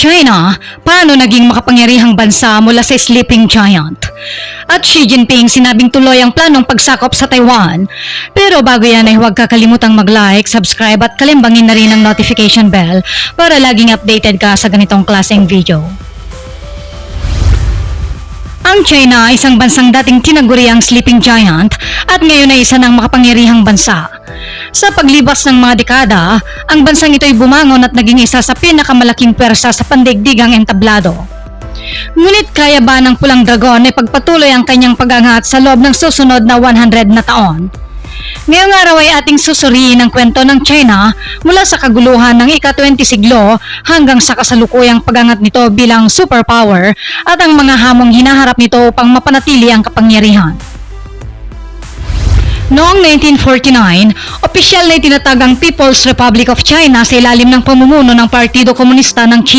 China, paano naging makapangyarihang bansa mula sa sleeping giant? At Xi Jinping sinabing tuloy ang planong pagsakop sa Taiwan. Pero bago yan ay huwag kakalimutang mag-like, subscribe at kalimbangin na rin ang notification bell para laging updated ka sa ganitong klaseng video. Ang China ay isang bansang dating tinaguriang sleeping giant at ngayon ay isa ng makapangyarihang bansa. Sa paglibas ng mga dekada, ang bansang ito ay bumangon at naging isa sa pinakamalaking pwersa sa pandaigdigang entablado. Ngunit kaya ba ng pulang dragon ay pagpatuloy ang kanyang pagangat sa loob ng susunod na 100 na taon? Ngayong araw ay ating susuriin ang kwento ng China mula sa kaguluhan ng ika-20 siglo hanggang sa kasalukuyang pagangat nito bilang superpower at ang mga hamong hinaharap nito upang mapanatili ang kapangyarihan. Noong 1949, opisyal na itinatag ang People's Republic of China sa ilalim ng pamumuno ng Partido Komunista ng China.